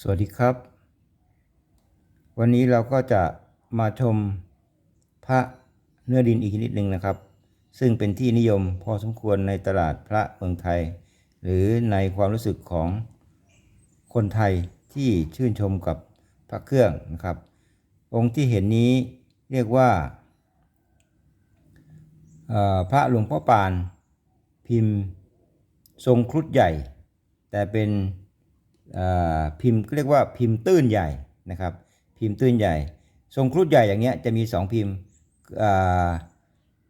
สวัสดีครับ วันนี้เราก็จะมาชมพระเนื้อดินอีกชนิดหนึ่งนะครับ ซึ่งเป็นที่นิยมพอสมควรในตลาดพระเมืองไทย หรือในความรู้สึกของคนไทยที่ชื่นชมกับพระเครื่องนะครับ องค์ที่เห็นนี้เรียกว่าพระหลวงพ่อปานพิมพ์ทรงครุฑใหญ่ แต่เป็น พิมพ์เรียกว่าพิมพ์ตื้นใหญ่นะครับ พิมพ์ตื้นใหญ่ ทรงครุฑใหญ่อย่างเงี้ยจะมี 2 พิมพ์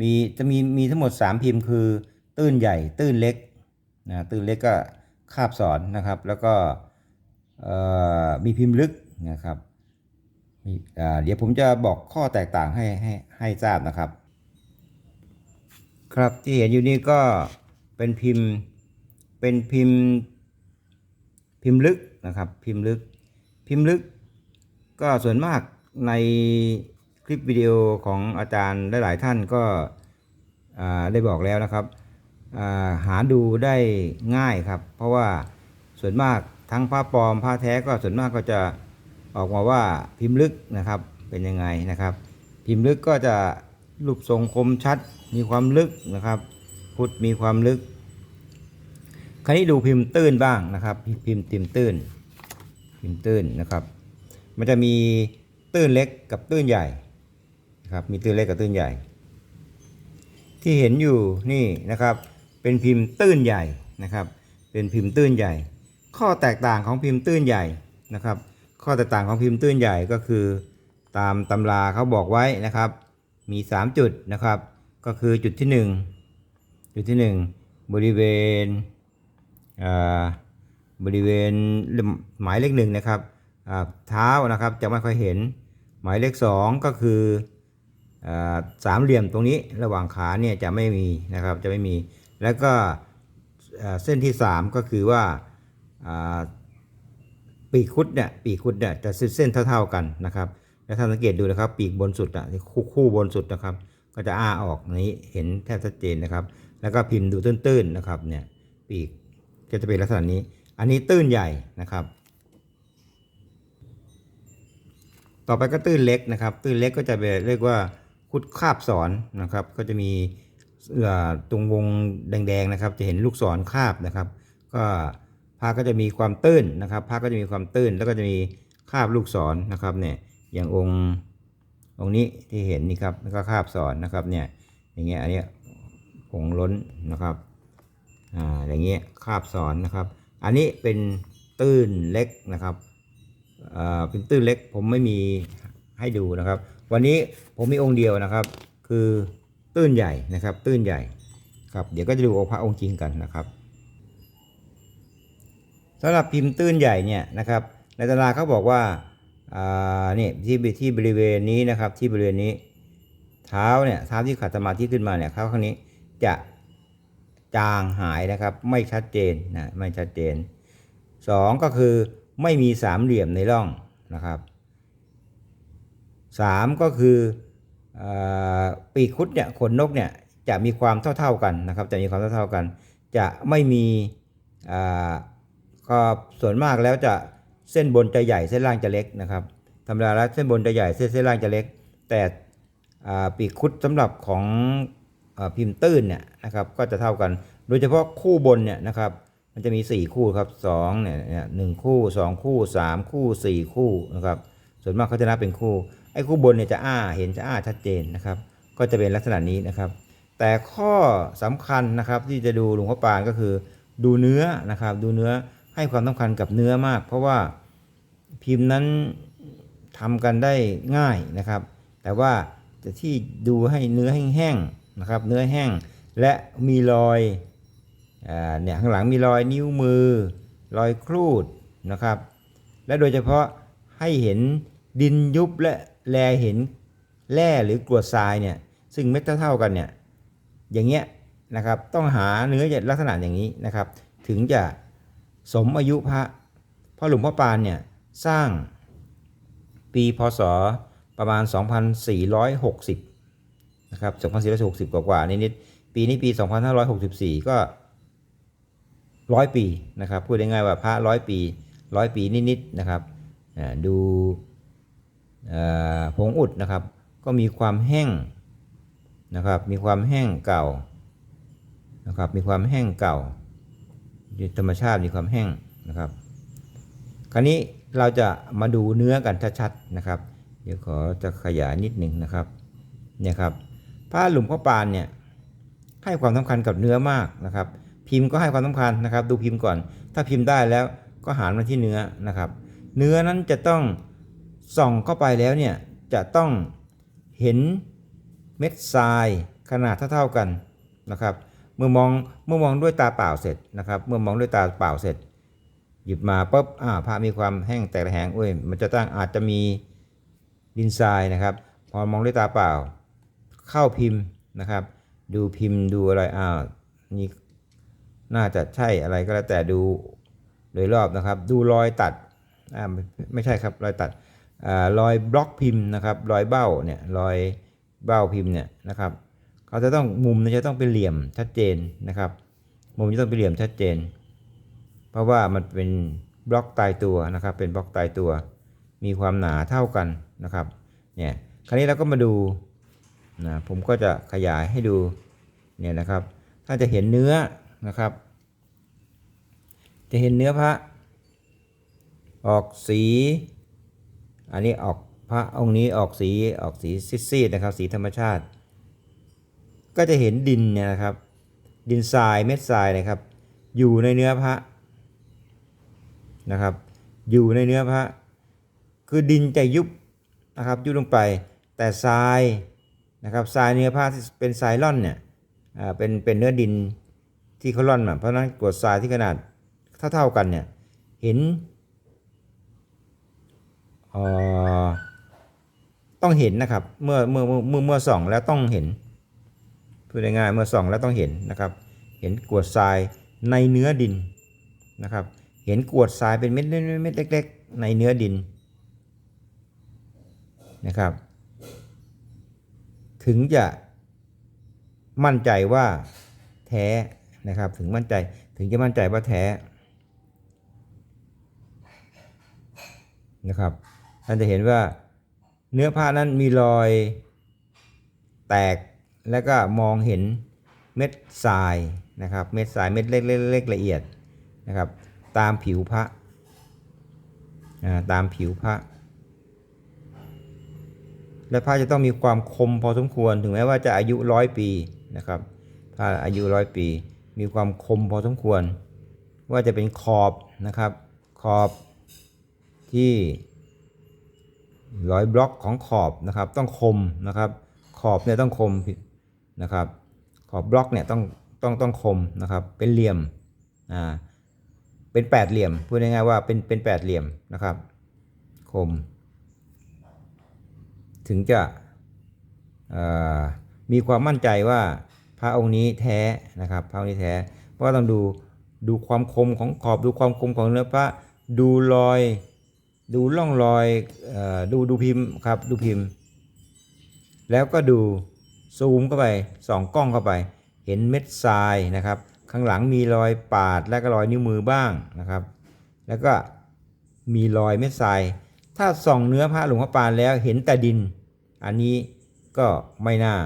มีจะมีมีทั้งหมด 3 พิมพ์คือ ตื้นใหญ่ ตื้นเล็กนะตื้นเล็กก็คาบสอนนะครับ แล้วก็มีพิมพ์ลึกนะครับเดี๋ยวผมจะบอกข้อแตกต่างให้ให้ให้ทราบนะครับ ครับที่เห็นอยู่นี่ก็เป็นพิมพ์เป็นพิมพ์ พิมพ์ลึกนะครับ พิมพ์ลึก พิมพ์ลึก ก็ส่วนมากในคลิปวิดีโอของอาจารย์หลาย ๆ ท่านก็ได้บอกแล้วนะครับาหาดูได้ง่ายครับ เพราะว่าส่วนมากทั้งผ้าปลอมผ้าแท้ก็ส่วนมากก็จะออกมาว่าพิมพ์ลึกนะครับเป็นยังไงนะครับ พิมพ์ลึกก็จะรูปทรงคมชัดมีความลึกนะครับพุทธมีความลึก คราวนี้ดูพิมพ์ตื้นบ้างนะครับ พิมพ์พิมตื้น พิมพ์ตื้นนะครับ มันจะมีตื้นเล็กกับตื้นใหญ่นะครับมีตื้นเล็กกับตื้นใหญ่ ที่เห็นอยู่นี่นะครับ เป็นพิมพ์ตื้นใหญ่นะครับ เป็นพิมพ์ตื้นใหญ่ ข้อแตกต่างของพิมพ์ตื้นใหญ่นะครับ ข้อแตกต่างของพิมพ์ตื้นใหญ่ก็คือ ตามตำราเขาบอกไว้นะครับ มี 3 จุดนะครับ ก็คือจุดที่ 1 จุดที่ 1 บริเวณ บริเวณหมายเลขหนึ่งนะครับเท้านะครับจะไม่ค่อยเห็น หมายเลขสองก็คืออสามเหลี่ยมตรงนี้ระหว่างขาเนี่ยจะไม่มีนะครับจะไม่มี แล้วก็เส้นที่สามก็คือว่าอ่าปีกคุดเนี่ยปีกคุดเนี่ยจะเส้นเท่า ๆกันนะครับแล้วท่านสังเกตดูนะครับ ปีกบนสุดอะคู่คู่บนสุดนะครับ ก็จะอ้าออกนี้เห็นแทบชัดเจนนะครับ แล้วก็พิมพ์ดูตื้นๆนะครับเนี่ยปีก ก็จะเป็นลักษณะนี้ อันนี้ตื้นใหญ่นะครับ ต่อไปก็ตื้นเล็กนะครับ ตื้นเล็กก็จะเรียกว่าคุดคาบสอนนะครับ ก็จะมีตรงวงแดงๆนะครับ จะเห็นลูกศรคาบนะครับ ก็ผ้าก็จะมีความตื้นนะครับผ้าก็จะมีความตื้นแล้วก็จะมีคาบลูกศรนะครับเนี่ยอย่างองค์องค์นี้ที่เห็นนี่ครับก็คาบสอนนะครับเนี่ยอย่างเงี้ยอันเนี้ยผงล้นนะครับ อ่าอย่างเงี้ยคาบสอนนะครับ อันนี้เป็นตื้นเล็กนะครับอ่าเป็นตื้นเล็กผมไม่มีให้ดูนะครับ วันนี้ผมมีองค์เดียวนะครับ คือตื้นใหญ่นะครับ ตื้นใหญ่ครับ เดี๋ยวก็จะดูองค์พระองค์จริงกันนะครับสำหรับพิมพ์ตื้นใหญ่เนี่ยนะครับในตำราเขาบอกว่าอ่านี่ที่ที่บริเวณนี้นะครับที่บริเวณนี้ เท้าเนี่ยเท้าที่ขัดสมาธิขึ้นมาเนี่ยเท้าข้างนี้จะ จางหายนะครับ ไม่ชัดเจนนะไม่ชัดเจน 2 ก็คือไม่มีสามเหลี่ยมในร่องนะครับ 3 ก็คืออปีกคุดเนี่ยขนนกเนี่ยจะมีความเท่าๆกันนะครับ จะมีความเท่าๆกัน จะไม่มีก็ส่วนมากแล้วจะเส้นบนจะใหญ่เส้นล่างจะเล็กนะครับธรรมดาแล้วเส้นบนจะใหญ่เส้นเส้นล่างจะเล็ก แต่ปีกคุดสำหรับของ พิมพ์ตื้นเนี่ยนะครับก็จะเท่ากัน โดยเฉพาะคู่บนเนี่ยนะครับมันจะมี 4 คู่ครับ2เนี่ยเนี่ยหนึ่งคู่ 2 คู่ 3 คู่ 4 คู่นะครับส่วนมากเขาจะนับเป็นคู่ไอ้คู่บนเนี่ยจะอ้าเห็นจะอ้าชัดเจนนะครับ ก็จะเป็นลักษณะนี้นะครับ แต่ข้อสำคัญนะครับที่จะดูหลวงพ่อปานก็คือ ดูเนื้อนะครับดูเนื้อให้ความสำคัญกับเนื้อมาก เพราะว่าพิมพ์นั้นทำกันได้ง่ายนะครับ แต่ว่าจะที่ดูให้เนื้อแห้งๆ นะครับเนื้อแห้งและมีรอยอเนี่ยข้างหลังมีรอยนิ้วมือ รอยครูดนะครับ และโดยเฉพาะให้เห็นดินยุบและแลเห็นแร่หรือกรวดทรายเนี่ยซึ่งเม็ดเท่าๆกันเนี่ยอย่างเงี้ยนะครับต้องหาเนื้อลักษณะอย่างนี้นะครับ ถึงจะสมอายุพระเพราะหลวงพ่อปานเนี่ยสร้างปีพศประมาณ 2460 นะครับ2460 กว่าๆนิดๆปีนี้ปี 2564 ก็ร้อยปีนะครับพูดง่ายๆว่าพระร้อยปีร้อยปีนิดๆนะครับดูผงอุดนะครับ ก็มีความแห้งนะครับ มีความแห้งเก่านะครับ มีความแห้งเก่าธรรมชาติมีความแห้งนะครับ คราวนี้เราจะมาดูเนื้อกันชัดๆนะครับ เดี๋ยวขอจะขยายนิดหนึ่งนะครับเนี่ยครับ ผ้าหลุมข้าวปานเนี่ยให้ความสำคัญกับเนื้อมากนะครับ พิมพ์ก็ให้ความสำคัญนะครับ ดูพิมพ์ก่อน ถ้าพิมพ์ได้แล้วก็หารมาที่เนื้อนะครับ เนื้อนั้นจะต้องส่องเข้าไปแล้วเนี่ยจะต้องเห็นเม็ดทรายขนาดเท่าๆกันนะครับ เมื่อมองเมื่อมองด้วยตาเปล่าเสร็จนะครับ เมื่อมองด้วยตาเปล่าเสร็จ หยิบมาปุ๊บอ่าผ้ามีความแห้งแตกระแหงเอ้ยมันจะตั้งอาจจะมีดินทรายนะครับ พอมองด้วยตาเปล่า เข้าพิมพ์นะครับ ดูพิมพ์ดูอะไรอ้าวนี่น่าจะใช่อะไรก็แล้วแต่ดูโดยรอบนะครับ ดูรอยตัดอ่าไม่ไม่ใช่ครับรอยตัดอ่ารอยบล็อกพิมพ์นะครับ รอยเบ้าเนี่ยรอยเบ้าพิมพ์เนี่ยนะครับเขาจะต้องมุมจะต้องเป็นเหลี่ยมชัดเจนนะครับ มุมจะต้องเป็นเหลี่ยมชัดเจน เพราะว่ามันเป็นบล็อกตายตัวนะครับ เป็นบล็อกตายตัว มีความหนาเท่ากันนะครับเนี่ยคราวนี้เราก็มาดู นะผมก็จะขยายให้ดูเนี่ยนะครับ ถ้าจะเห็นเนื้อนะครับ จะเห็นเนื้อพระ ออกสี อันนี้ออกพระองค์นี้ออกสีออกสีซีดๆนะครับ สีธรรมชาติ ก็จะเห็นดินเนี่ยนะครับ ดินทรายเม็ดทรายนะครับ อยู่ในเนื้อพระนะครับ อยู่ในเนื้อพระ คือดินจะยุบนะครับ ยุบลงไป แต่ทราย นะครับทรายเนื้อผ้าที่เป็นทรายร่อนเนี่ยเป็นเป็นเนื้อดินที่เขาร่อนมาเพราะนั้นกรดทรายที่ขนาดเท่าๆกันเนี่ยเห็นต้องเห็นนะครับเมื่อเมื่อเมื่อเมื่อส่องแล้วต้องเห็นพูดง่ายๆเมื่อส่องแล้วต้องเห็นนะครับ เห็นกรวดทรายในเนื้อดินนะครับ เห็นกรวดทรายเป็นเม็ดเม็ดเล็ก ๆ ในเนื้อดินนะครับ ถึงจะมั่นใจว่าแท้นะครับ ถึงมั่นใจถึงจะมั่นใจว่าแท้นะครับท่านจะเห็นว่าเนื้อผ้านั้นมีรอยแตกแล้วก็มองเห็นเม็ดทรายนะครับ เม็ดทรายเม็ดเล็กๆละเอียดนะครับ ตามผิวพระตามผิวพระ และผ้าจะต้องมีความคมพอสมควร ถึงแม้ว่าจะอายุร้อยปีนะครับผ้าอายุร้อยปี มีความคมพอสมควร ว่าจะเป็นขอบนะครับ ขอบที่ร้อยบล็อกของขอบนะครับ ต้องคมนะครับ ขอบเนี่ยต้องคมนะครับ ขอบบล็อกเนี่ยต้องต้องต้องคมนะครับ เป็นเหลี่ยมอ่าเป็นแปดเหลี่ยมพูดง่ายๆว่าเป็นเป็นแปดเหลี่ยมนะครับ คม ถึงจะมีความมั่นใจว่าพระองค์นี้แท้นะครับพระองค์นี้แท้เพราะว่าต้องดูดูความคมของขอบดูความคมของเนื้อพระดูรอย ดูร่องรอยออดูดูพิมพ์ครับดูพิมพ์ แล้วก็ดูซูมเข้าไปส่องกล้องเข้าไป เห็นเม็ดทรายนะครับ ข้างหลังมีรอยปาดและก็รอยนิ้วมือบ้างนะครับ แล้วก็มีรอยเม็ดทราย ถ้าส่องเนื้อพระหลวงพ่อปานแล้วเห็นแต่ดิน อันนี้ก็ไม่น่า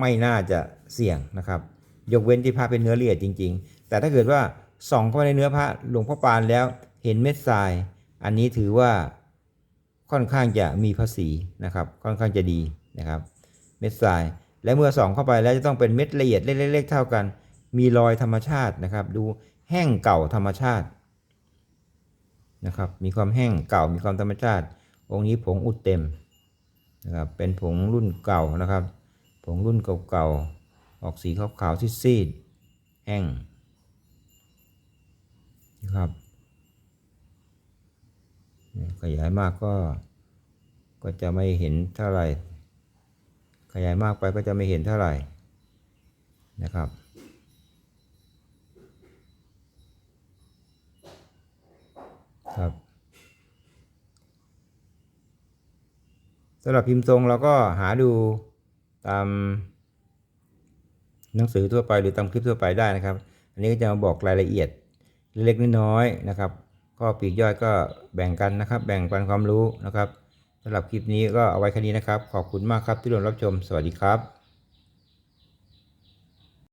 ไม่น่าจะเสี่ยงนะครับ ยกเว้นที่พระเป็นเนื้อละเอียดจริง ๆ แต่ถ้าเกิดว่าส่องเข้าไปในเนื้อพระหลวงพ่อปานแล้วเห็นเม็ดทราย อันนี้ถือว่าค่อนข้างจะมีภาษีนะครับ ค่อนข้างจะดีนะครับ เม็ดทราย และเมื่อส่องเข้าไปแล้วจะต้องเป็นเม็ดละเอียดเล็กๆเท่ากัน มีรอยธรรมชาตินะครับ ดูแห้งเก่าธรรมชาติ นะครับ มีความแห้งเก่ามีความธรรมชาติ องค์นี้ผงอุดเต็มนะครับเป็นผงรุ่นเก่านะครับ ผงรุ่นเก่าๆออกสีขาวๆซีดๆแห้งนะครับขยายมากก็ก็จะไม่เห็นเท่าไหร่ ขยายมากไปก็จะไม่เห็นเท่าไหร่นะครับ ครับสำหรับพิมพ์ทรงเราก็หาดูตามหนังสือทั่วไปหรือตามคลิปทั่วไปได้นะครับ อันนี้ก็จะมาบอกรายละเอียดเล็กๆน้อยๆนะครับ ก็ปีกย่อยก็แบ่งกันนะครับ แบ่งปันความรู้นะครับสำหรับคลิปนี้ก็เอาไว้แค่นี้นะครับ ขอบคุณมากครับที่ร่วมรับชม สวัสดีครับ